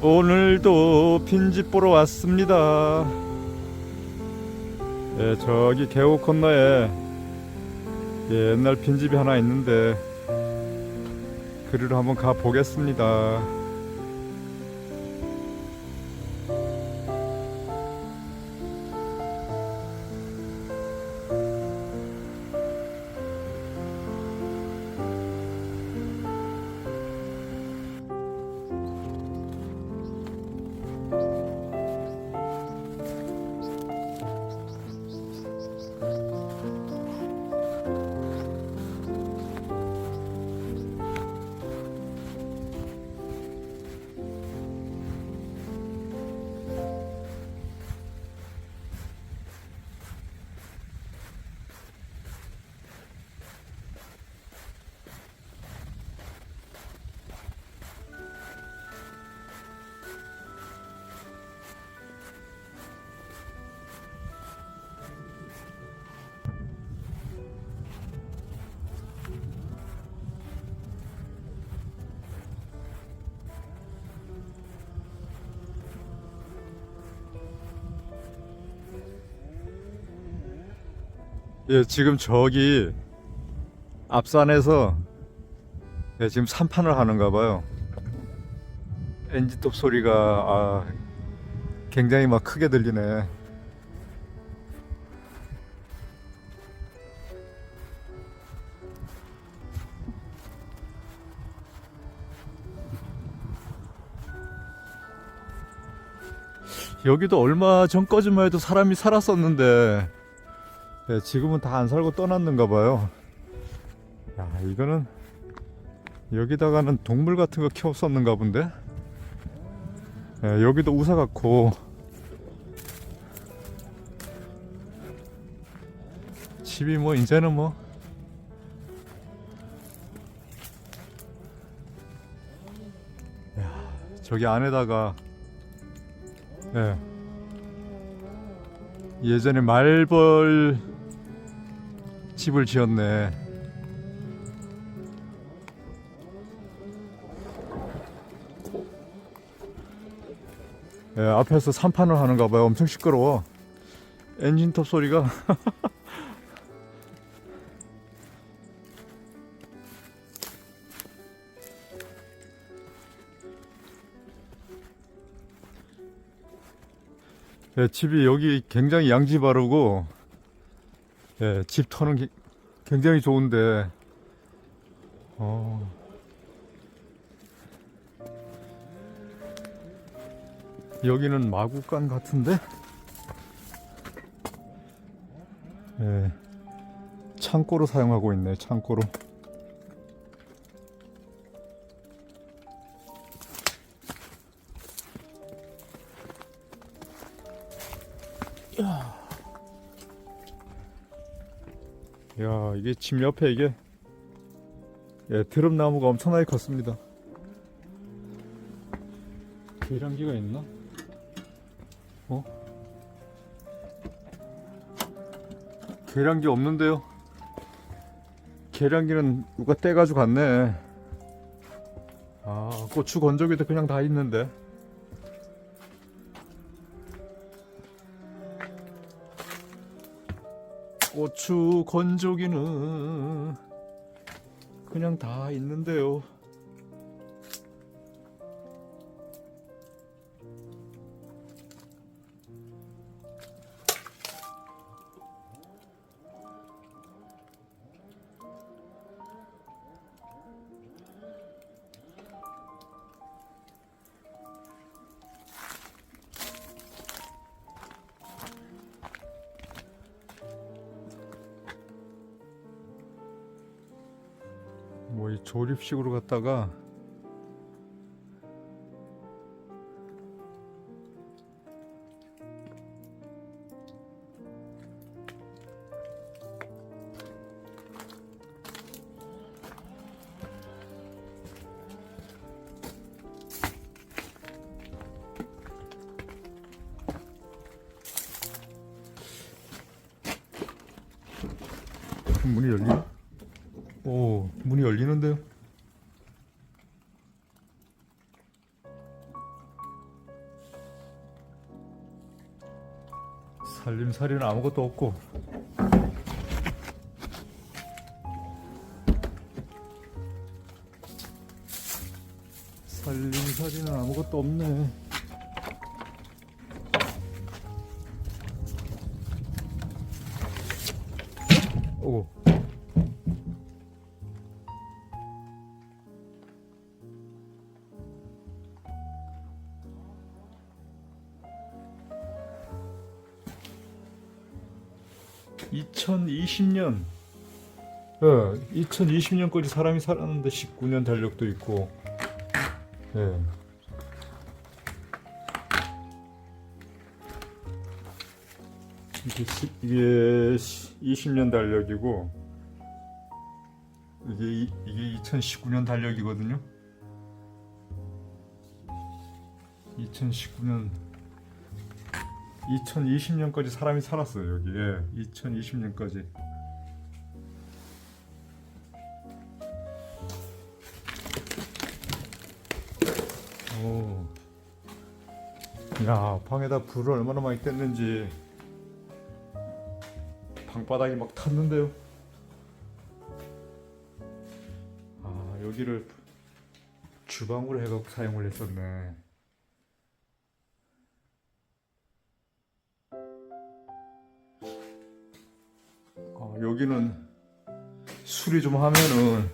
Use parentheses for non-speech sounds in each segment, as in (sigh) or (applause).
오늘도 빈집 보러 왔습니다. 예, 저기 계곡 건너에 예, 옛날 빈집이 하나 있는데 그리로 한번 가 보겠습니다. 예, 지금 저기 앞산에서 예, 지금 산판을 하는가 봐요. 엔진톱 소리가 아, 굉장히 막 크게 들리네. 여기도 얼마 전까지만 해도 사람이 살았었는데 예, 지금은 다 안 살고 떠났는가 봐요. 야, 이거는 여기다가는 동물 같은 거 키웠었는가 본데? 예, 여기도 우사 같고 집이 뭐 이제는 뭐 야, 저기 안에다가 예. 예전에 말벌 집을 지었네. 예, 앞에서 산판을 하는가 봐요. 엄청 시끄러워. 엔진톱 소리가. (laughs) 예, 집이 여기 굉장히 양지 바르고 예, 집 터는 게 굉장히 좋은데. 어. 여기는 마구간 같은데? 예, 창고로 사용하고 있네 창고로 이게 집 옆에 이게 예, 드럼나무가 엄청나게 컸습니다 계량기가 있나? 어? 계량기 없는데요 계량기는 누가 떼가지고 갔네 아 고추 건조기도 그냥 다 있는데 고추 건조기는 그냥 다 있는데요. 뭐이 조립식으로 갔다가 문이 열리나? 오 문이 열리는데요? 살림살이는 아무것도 없고. 살림살이는 아무것도 없네. 오고 (2020년) 예, 2020년까지 사람이 살았는데 19년 달력도 있고 예. 이게, 시- 이게 20년 달력이고 이게 이- 이게 2019년 달력이거든요. 2019년 2020년까지 사람이 살았어요 여기에 2020년까지. 오. 야 방에다 불을 얼마나 많이 뗐는지. 방바닥이 막 탔는데요. 아 여기를 주방으로 해갖고 사용을 했었네 여기는 수리 좀 하면은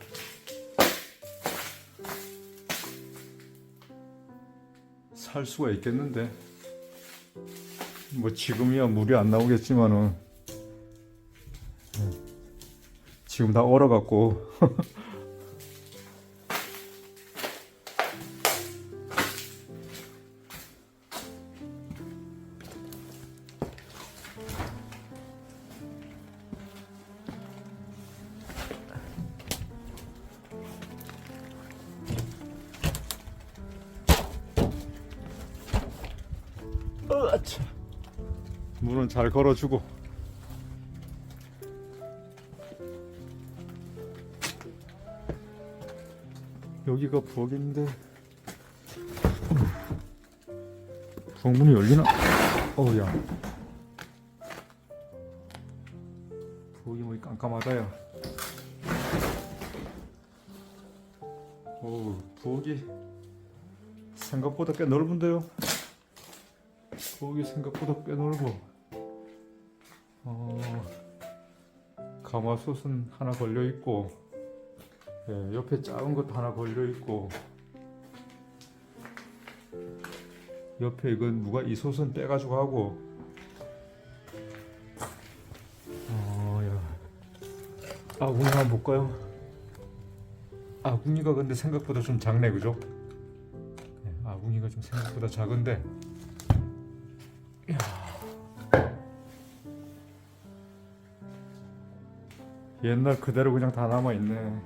살 수가 있겠는데? 뭐 지금이야 물이 안 나오겠지만은. 네. 지금 다 얼어갖고 (laughs) 으아차. 문은 잘 걸어주고 여기가 부엌인데 부엌 문이 열리나? 어우야 부엌이 뭐 깜깜하다야 어우 부엌이 생각보다 꽤 넓은데요 부엌이 생각보다 꽤 넓어. 어, 가마솥은 하나 걸려 있고, 예, 옆에 작은 것도 하나 걸려 있고, 옆에 이건 누가 이 솥은 빼가지고 하고, 어, 야, 아궁이 한번 볼까요? 아궁이가 근데 생각보다 좀 작네, 그죠? 예, 아궁이가 좀 생각보다 작은데. 옛날 그대로 그냥 다 남아 있네.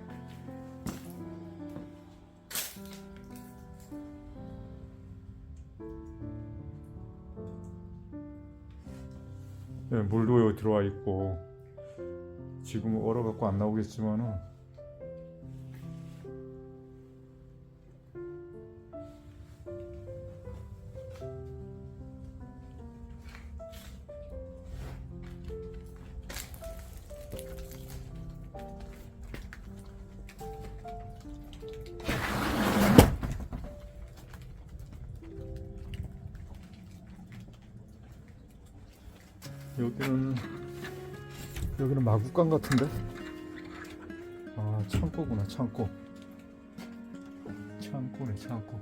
예, 물도 여기 들어와 있고 지금 얼어 갖고 안 나오겠지만은 여기는 마구간 같은데? 아 창고구나 창고. 창고네 창고.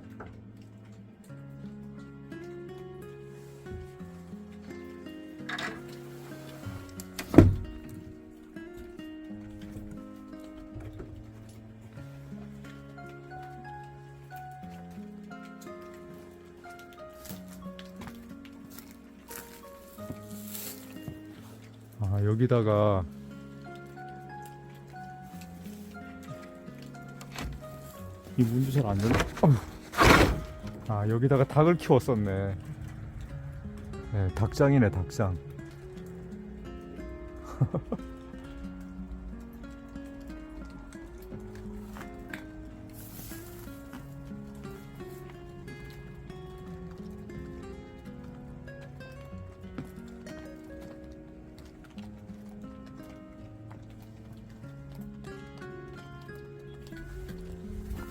아 여기다가 이 문도 잘 안 열려. 아 여기다가 닭을 키웠었네. 네, 닭장이네 닭장. (laughs)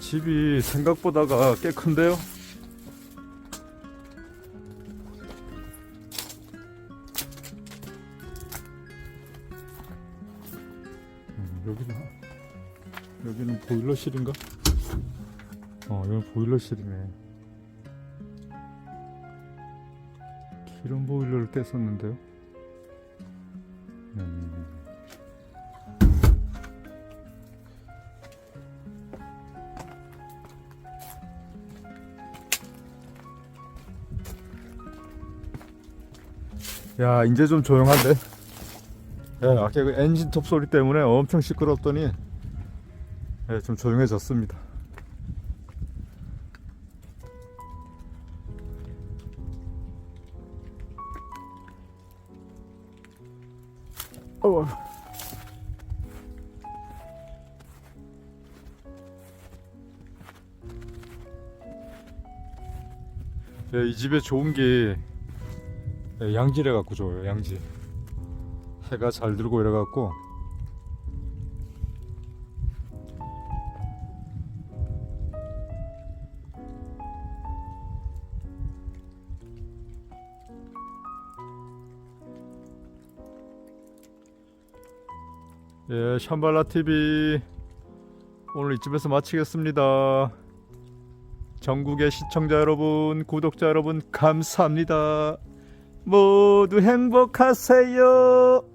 집이 생각보다가 꽤 큰데요? 음, 여기는 여기는 보일러실인가? 어, 여기 보일러실이네. 기름 보일러를 뗐었는데요. 음. 야, 이제 좀 조용한데? 예, 아까 그 엔진 톱 소리 때문에 엄청 시끄럽더니 예, 좀 조용해졌습니다. 어. 예, 이 집에 좋은 게 예, 양지래 갖고 좋아요. 양지. 해가 잘 들고 이래 갖고 예, 샴발라 TV 오늘 이쯤에서 마치겠습니다. 전국의 시청자 여러분, 구독자 여러분 감사합니다. 모두 행복하세요.